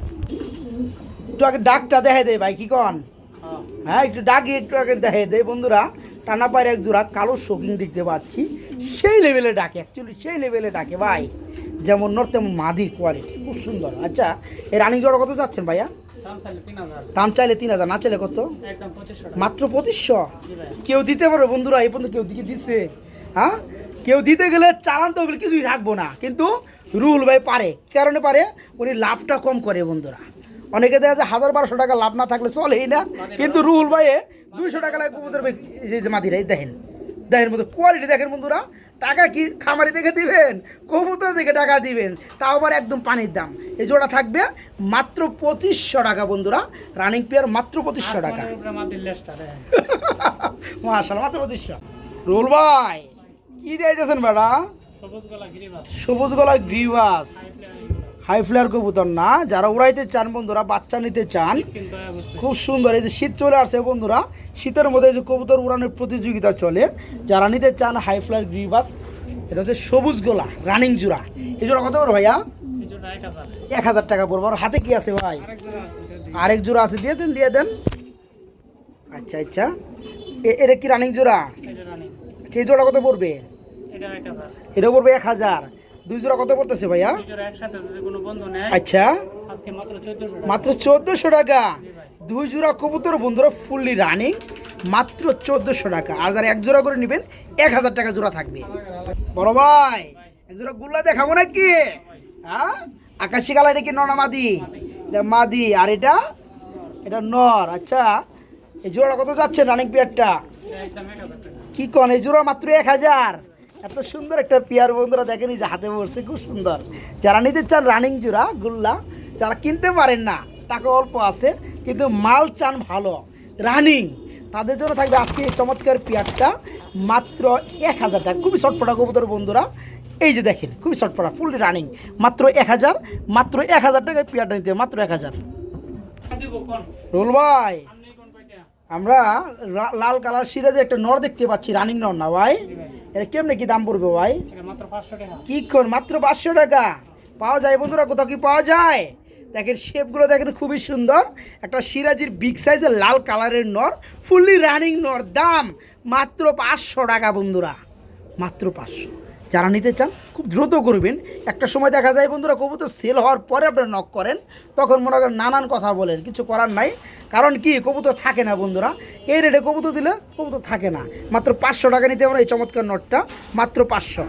Speaker 1: একটু আগে ডাকটা দেখে দেয় ভাই কি কন?
Speaker 2: হ্যাঁ
Speaker 1: একটু ডাকি একটু আগে দেখে দেয় বন্ধুরা টানা পায়ের এক জোড়া কালো শোকিং দেখতে পাচ্ছি। সেই লেভেলে ডাকে অ্যাকচুয়ালি সেই লেভেলে ডাকে ভাই। যেমন নর তেমন মাদি কোয়ালিটি খুব সুন্দর। আচ্ছা এই রানিং জোড়া কত যাচ্ছেন ভাইয়া?
Speaker 2: দাম চাইলে তিন হাজার।
Speaker 1: না চাইলে কত? মাত্র পঁচিশশো? কেউ দিতে পারবে বন্ধুরা এই পর্যন্ত কেউ দিকে দিচ্ছে হ্যাঁ? কেউ দিতে গেলে চালান তো কিছুই থাকব না। কিন্তু রুল ভাই পারে। কারণে পারে? উনি লাভটা কম করে বন্ধুরা। অনেকে দেখা যায় হাজার বারোশো টাকা লাভ না থাকলে চলেই না। কিন্তু রুল ভাইয়ে দুইশো টাকা লাগে কবুতর যে মাদিরা দেখেন দেখেন বন্ধু কোয়ালিটি দেখেন বন্ধুরা টাকা কি খামারি দেখে দিবেন? কবুতর দেখে টাকা দিবেন তাও আবার একদম পানির দাম। এই জোড়া থাকবে মাত্র পঁচিশশো টাকা বন্ধুরা রানিং পেয়ার মাত্র পঁচিশশো টাকা। মাশাল মাত্র পঁচিশশো। রুল ভাই কি দিয়েছেন বেটা?
Speaker 2: সবুজ গলা গিরিবাস।
Speaker 1: সবুজ গলা গ্রিভাস
Speaker 2: হাই ফ্লেয়ার
Speaker 1: কবুতর না যারা উড়াইতে চান বন্ধুরা বাচ্চা নিতে চান খুব সুন্দর। এই যে শীত চলে আসছে বন্ধুরা শীতের মধ্যে যে কবুতর উড়ানোর প্রতিযোগিতা চলে। যারা নিতে চান হাই ফ্লায়ার গ্রিভাস এটা হচ্ছে সবুজ গোলা রানিং জোড়া। এই জোড়া কত করে ভাইয়া?
Speaker 2: এক হাজার
Speaker 1: টাকা পড়ব। আর হাতে কি আছে ভাই?
Speaker 2: আরেক জোড়া আছে
Speaker 1: দিয়ে দেন দিয়ে দেন। আচ্ছা আচ্ছা। এ- এটা কি রানিং জোড়া? আচ্ছা এই জোড়া কত পড়বে?
Speaker 2: এটা
Speaker 1: পড়বে এক হাজার। দুই জোড়া কত পড়তেছে ভাইয়া? আচ্ছা।
Speaker 2: মাত্র চোদ্দশো টাকা।
Speaker 1: দুই জোড়া কবুতর বন্ধুরা ফুললি রানিং মাত্র চোদ্দোশো টাকা। আর যারা এক জোড়া করে নেবেন এক হাজার টাকা জোড়া থাকবে। বড় ভাই এক জোড়া গুল্লা দেখাবো নাকি? হ্যাঁ? আকাশি কালার এটা কি নর না মাদি? এটা মাদি। আর এটা? এটা নর। আচ্ছা। এই জোড়া কত যাচ্ছে রানিং পিয়ারটা
Speaker 2: টাকা।
Speaker 1: কি কন এই জোড়া মাত্র এক হাজার। এত সুন্দর একটা পেয়ার বন্ধুরা দেখেনি যে হাতে পড়ছে খুব সুন্দর। যারা নিতে চান রানিং জোড়া গুল্লা যারা কিনতে পারেন না টাকা অল্প আছে কিন্তু মাল চান ভালো রানিং তাদের জন্য থাকবে আজকে এই চমৎকার পেয়ারটা মাত্র এক হাজার টাকা। খুবই শর্টফটা কবুতর বন্ধুরা। এই যে দেখেন খুবই শর্টফটা ফুললি রানিং মাত্র এক হাজার মাত্র এক হাজার টাকায় পেয়ারটা নিতে মাত্র এক হাজার। রোল ভাই। আমরা লাল কালার সিরাজে একটা নর দেখতে পাচ্ছি রানিং নর না ভাই? এটা কেমনে কি দাম পড়বে ভাই? কি কর মাত্র পাঁচশো টাকা? পাওয়া যায় বন্ধুরা কোথাও কি পাওয়া যায়? দেখেন শেপগুলো দেখেন খুবই সুন্দর। একটা সিরাজির বিগ সাইজের লাল কালারের নর ফুললি রানিং নর। দাম মাত্র পাঁচশো টাকা বন্ধুরা। মাত্র পাঁচশো। যারা নিতে চান, খুব দ্রুত করবেন। একটা সময় দেখা যায় বন্ধুরা, কবুতর সেল হওয়ার পরে আপনারা নক করেন, তখন মনে করেন নানান কথা বলেন, কিছু করার নাই। কারণ কি? কবুতর থাকে না বন্ধুরা। এই রেটে কবুতর দিলে কবুতর থাকে না। মাত্র পাঁচশো টাকা নিতে পারেন এই চমৎকার নটটা মাত্র পাঁচশো।